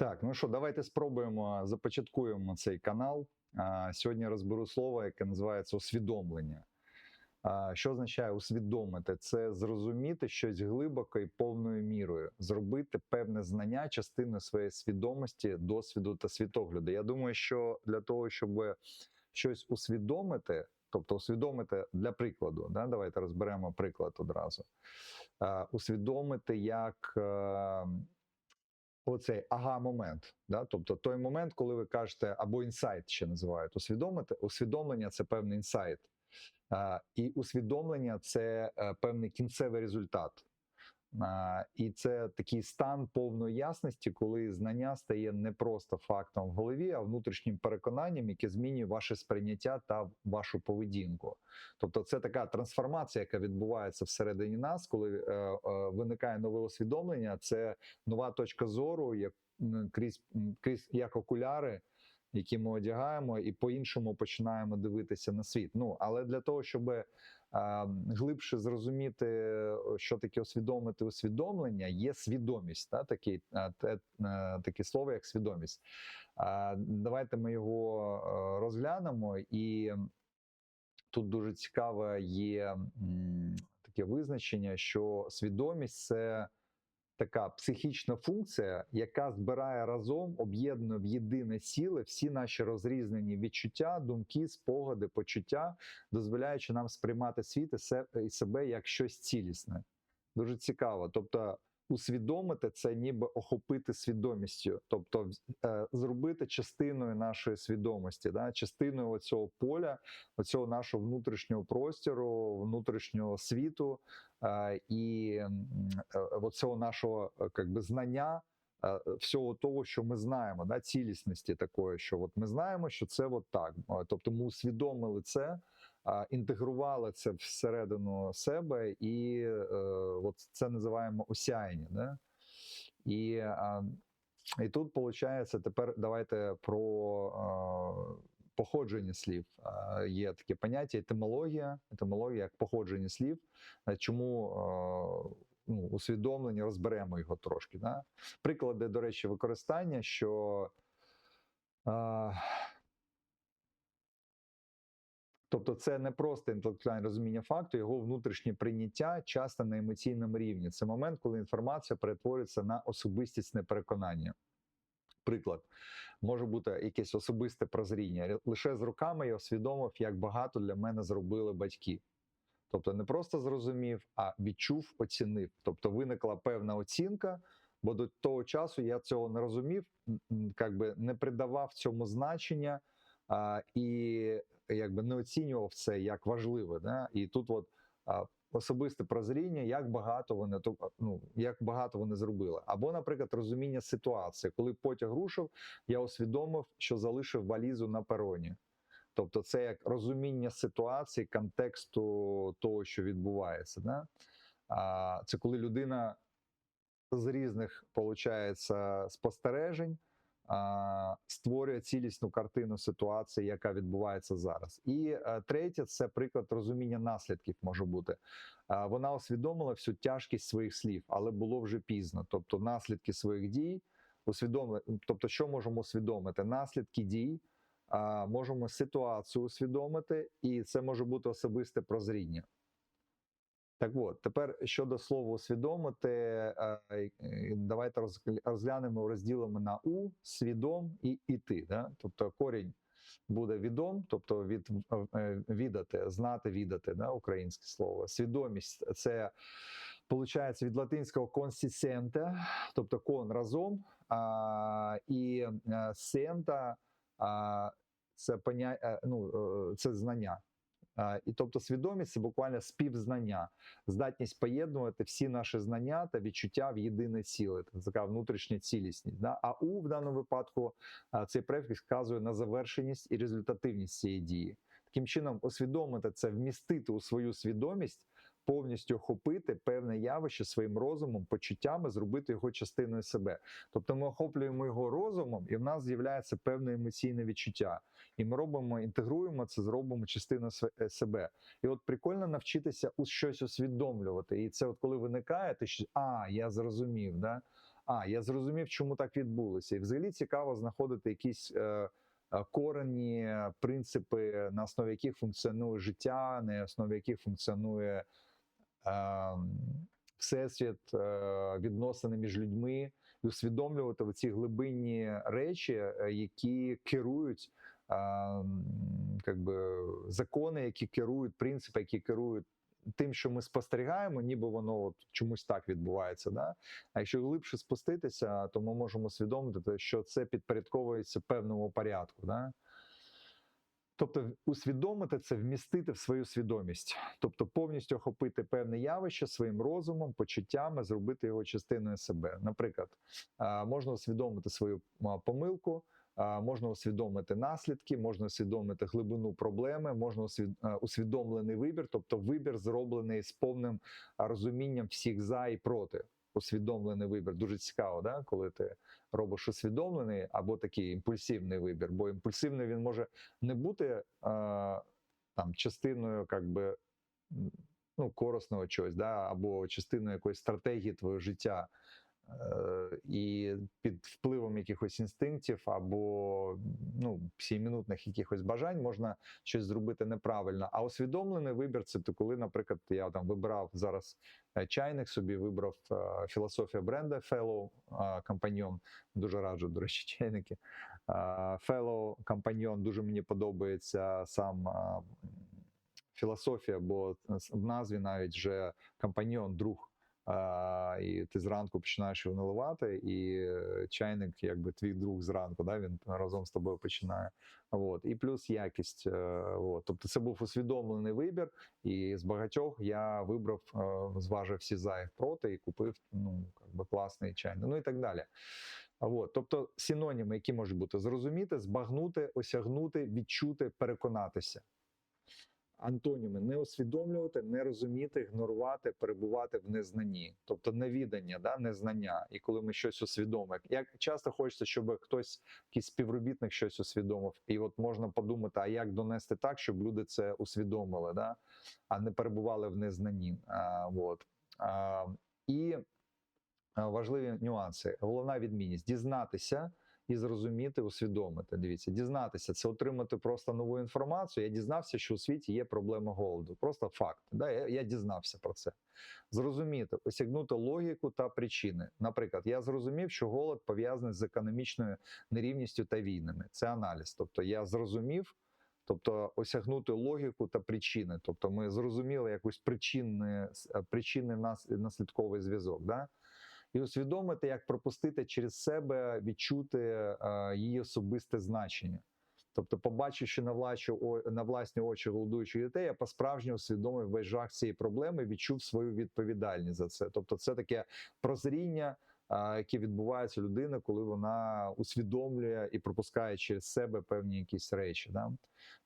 Так, ну що, давайте спробуємо започаткуємо цей канал. Сьогодні розберу слово, яке називається усвідомлення. Що означає усвідомити? Це зрозуміти щось глибоко і повною мірою, зробити певне знання частиною своєї свідомості, досвіду та світогляду. Я думаю, що для того, щоб щось усвідомити, тобто усвідомити для прикладу, да, давайте розберемо приклад одразу. Усвідомити, як. Оцей ага-момент, да? тобто той момент, коли ви кажете, або інсайт ще називають усвідомити. Усвідомлення це певний інсайт, і усвідомлення це е, певний кінцевий результат. І це такий стан повної ясності, коли знання стає не просто фактом в голові, а внутрішнім переконанням, яке змінює ваше сприйняття та вашу поведінку. Тобто, це така трансформація, яка відбувається всередині нас, коли е, е, виникає нове усвідомлення. Це нова точка зору, як крізь крізь як окуляри, які ми одягаємо, і по-іншому починаємо дивитися на світ. Ну але для того, щоб глибше зрозуміти, що таке усвідомити усвідомлення, є свідомість, та такі, те, таке слово, як свідомість. Давайте ми його розглянемо і. Тут дуже цікаве є таке визначення, що свідомість це така психічна функція, яка збирає разом, об'єднує в єдине сіле всі наші розрізнені відчуття, думки, спогади, почуття, дозволяючи нам сприймати світ і себе як щось цілісне. Дуже цікаво. Тобто, усвідомити це ніби охопити свідомістю, тобто е, зробити частиною нашої свідомості, да? частиною цього поля, оцього нашого внутрішнього простору, внутрішнього світу е, і е, оцього нашого би, знання. Всього того, що ми знаємо, да, цілісності такої, що от ми знаємо, що це от так. Тобто ми усвідомили це, інтегрували це всередину себе, і е, от це називаємо осяяння. Да? І, і тут виходить, тепер давайте про походження слів. Є таке поняття етимологія, етимологія як походження слів. Чому ну, усвідомлення, розберемо його трошки. Да? Приклади, до речі, використання, що. А, Тобто, це не просто інтелектуальне розуміння факту, його внутрішнє прийняття часто на емоційному рівні. Це момент, коли інформація перетворюється на особистісне переконання. Приклад, може бути якесь особисте прозріння. Лише з руками я усвідомив, як багато для мене зробили батьки. Тобто не просто зрозумів, а відчув, оцінив. Тобто виникла певна оцінка, бо до того часу я цього не розумів, м, м, би не придавав цьому значення а, і якби не оцінював це як важливе. Да? І тут от особисте прозріння, як багато вони ну, як багато вони зробили. Або, наприклад, розуміння ситуації, коли потяг рушив, я усвідомив, що залишив валізу на пероні. Тобто, це як розуміння ситуації, контексту того, що відбувається. Да? Це коли людина з різних получається, спостережень створює цілісну картину ситуації, яка відбувається зараз. І е, третє це приклад розуміння наслідків може бути. Вона усвідомила всю тяжкість своїх слів, але було вже пізно. Тобто, наслідки своїх дій усвідомили. Тобто, що можемо усвідомити? Наслідки дій. Можемо ситуацію усвідомити, і це може бути особисте прозріння. Так от, тепер щодо слова усвідомити, е, е, давайте розгля- розглянемо, розділимо на у, свідом і іти. Да? Тобто корінь буде відом, тобто від е, відати, знати, відати, да? українське слово. Свідомість це виходить від латинського consistente, тобто кон разом, а, і сента а, це поня... е, ну, це знання. І тобто свідомість це буквально співзнання, здатність поєднувати всі наші знання та відчуття в єдине ціле, це така внутрішня цілісність. Да? А у в даному випадку цей префікс вказує на завершеність і результативність цієї дії. Таким чином, усвідомити це, вмістити у свою свідомість, повністю охопити певне явище своїм розумом, почуттями, зробити його частиною себе. Тобто ми охоплюємо його розумом, і в нас з'являється певне емоційне відчуття. І ми робимо, інтегруємо це, зробимо частиною е, себе. І от прикольно навчитися у щось усвідомлювати. І це, от коли виникає, ти що а, я зрозумів, да? а я зрозумів, чому так відбулося. І взагалі цікаво знаходити якісь е, е, корені, принципи, на основі яких функціонує життя, на основі яких функціонує всесвіт, е, відносини між людьми, і усвідомлювати ці глибинні речі, е, які керують е, м, как би, закони, які керують принципи, які керують. Тим, що ми спостерігаємо, ніби воно от чомусь так відбувається. Да? А якщо глибше спуститися, то ми можемо усвідомити, що це підпорядковується певному порядку. Да? Тобто, усвідомити це, вмістити в свою свідомість, тобто повністю охопити певне явище своїм розумом, почуттями, зробити його частиною себе. Наприклад, можна усвідомити свою помилку, можна усвідомити наслідки, можна усвідомити глибину проблеми, можна усвід- усвідомлений вибір, тобто вибір зроблений з повним розумінням всіх за і проти. Усвідомлений вибір дуже цікаво, да? коли ти робиш усвідомлений або такий імпульсивний вибір. Бо імпульсивний він може не бути е, там частиною, як би, ну, корисного чогось, да? або частиною якоїсь стратегії твого життя. Е, І під впливом якихось інстинктів або ну, сімінутних якихось бажань можна щось зробити неправильно. А усвідомлений вибір це то коли, наприклад, я там вибирав зараз е, чайник собі, вибрав е, філософія бренда Fellow компаньйон. Дуже раджу, до речі, чайники. Fellow компаньйон дуже мені подобається сам. Філософія, бо в назві навіть вже компаньйон, друг а, і ти зранку починаєш його наливати, і е, чайник, якби твій друг зранку, да, він разом з тобою починає. От. І плюс якість. е, От. Тобто це був усвідомлений вибір, і з багатьох я вибрав, е, зважив всі за і проти і купив ну, якби класний чайник, ну і так далі. От. Тобто синоніми, які можуть бути зрозуміти, збагнути, осягнути, відчути, переконатися. Антоніми не усвідомлювати, не розуміти, ігнорувати, перебувати в незнанні, тобто невідання, да, незнання. І коли ми щось усвідомимо, як часто хочеться, щоб хтось, якийсь співробітник щось усвідомив, і от можна подумати, а як донести так, щоб люди це усвідомили, да, а не перебували в незнанні. А, от. а, і важливі нюанси. Головна відмінність дізнатися і зрозуміти, усвідомити. Дивіться, дізнатися це отримати просто нову інформацію. Я дізнався, що у світі є проблема голоду. Просто факт. Да? Я, я дізнався про це. Зрозуміти, осягнути логіку та причини. Наприклад, я зрозумів, що голод пов'язаний з економічною нерівністю та війнами. Це аналіз. Тобто я зрозумів. Тобто осягнути логіку та причини, тобто ми зрозуміли якусь причинний, причинний нас, наслідковий зв'язок. Да? І усвідомити, як пропустити через себе, відчути е, її особисте значення. Тобто, побачивши на власні, на власні очі голодуючих дітей, я по-справжньому усвідомив весь жах цієї проблеми, відчув свою відповідальність за це. Тобто, це таке прозріння, яке відбувається у людини, коли вона усвідомлює і пропускає через себе певні якісь речі. Да?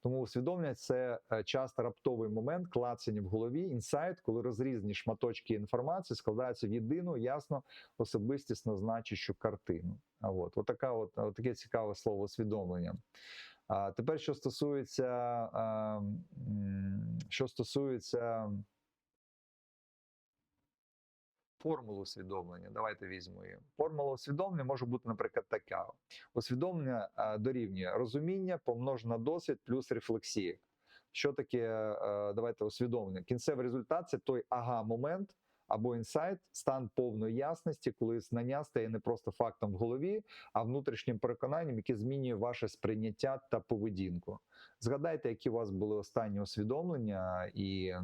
Тому усвідомлення це е, часто раптовий момент клацання в голові, інсайт, коли розрізні шматочки інформації складаються в єдину, ясно, особистісно значущу картину. А от, от, така от, от таке цікаве слово усвідомлення. А тепер, що стосується, а, що стосується формулу усвідомлення, давайте візьмемо її. Формула усвідомлення може бути, наприклад, така: усвідомлення а, дорівнює розуміння, помножено досвід плюс рефлексія. Що таке, а, давайте усвідомлення? Кінцевий результат це той ага-момент. Або інсайт, стан повної ясності, коли знання стає не просто фактом в голові, а внутрішнім переконанням, яке змінює ваше сприйняття та поведінку. Згадайте, які у вас були останні усвідомлення, і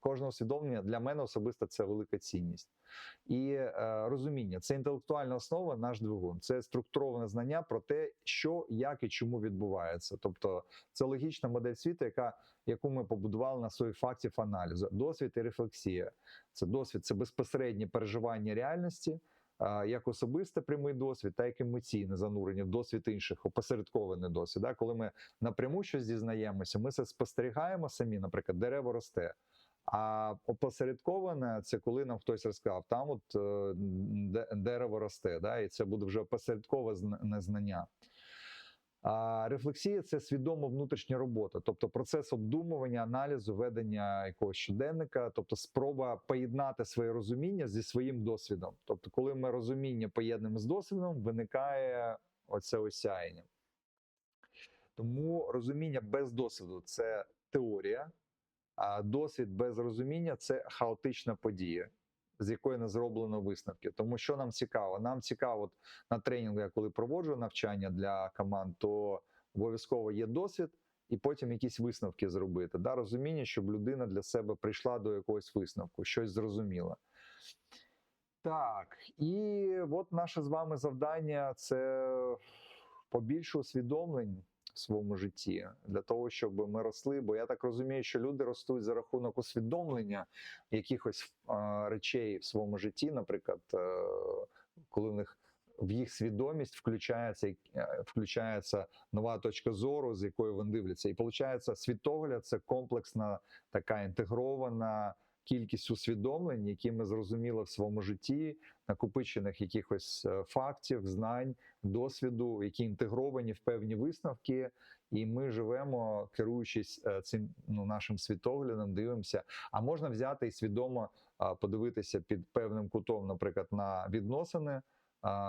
кожне усвідомлення для мене особисто це велика цінність. І е, розуміння це інтелектуальна основа, наш двигун, це структуроване знання про те, що, як і чому відбувається. Тобто це логічна модель світу, яка яку ми побудували на своїх фактів аналізу, досвід і рефлексія. Це досвід, це безпосереднє переживання реальності. Як особисте прямий досвід, так і емоційне занурення в досвід інших, опосередкований досвід. Да? Коли ми напряму щось дізнаємося, ми це спостерігаємо самі, наприклад, дерево росте. А опосередковане це коли нам хтось розказав, там от дерево росте, да? і це буде вже опосередкове знання. А рефлексія це свідома внутрішня робота, тобто процес обдумування, аналізу, ведення якогось щоденника, тобто спроба поєднати своє розуміння зі своїм досвідом. Тобто, коли ми розуміння поєднуємо з досвідом, виникає оце осяяння. Тому розуміння без досвіду це теорія, досвід без розуміння це хаотична подія, з якої не зроблено висновки. Тому що нам цікаво? Нам цікаво, от на тренінгу, я коли проводжу навчання для команд, то обов'язково є досвід, і потім якісь висновки зробити. Да? Розуміння, щоб людина для себе прийшла до якогось висновку, щось зрозуміла. Так, і от наше з вами завдання це побільше усвідомлень своєму житті для того, щоб ми росли. Бо я так розумію, що люди ростуть за рахунок усвідомлення якихось речей в своєму житті, наприклад, е, коли в них в їх свідомість включається е, включається нова точка зору, з якої вони дивляться, і виходить, світогляд це комплексна така інтегрована кількість усвідомлень, які ми зрозуміли в своєму житті, накопичених якихось е, фактів, знань, досвіду, які інтегровані в певні висновки, і ми живемо, керуючись е, цим ну, нашим світоглядом, дивимося. А можна взяти і свідомо подивитися під певним кутом, наприклад, на відносини.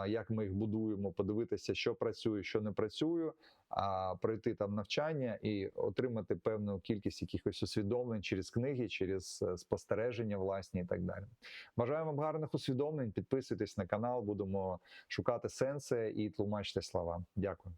Як ми їх будуємо, подивитися, що працює, що не працює, а пройти там навчання і отримати певну кількість якихось усвідомлень через книги, через е, спостереження власні і так далі. Бажаю вам гарних усвідомлень. Підписуйтесь на канал, будемо шукати сенси і тлумачити слова. Дякую.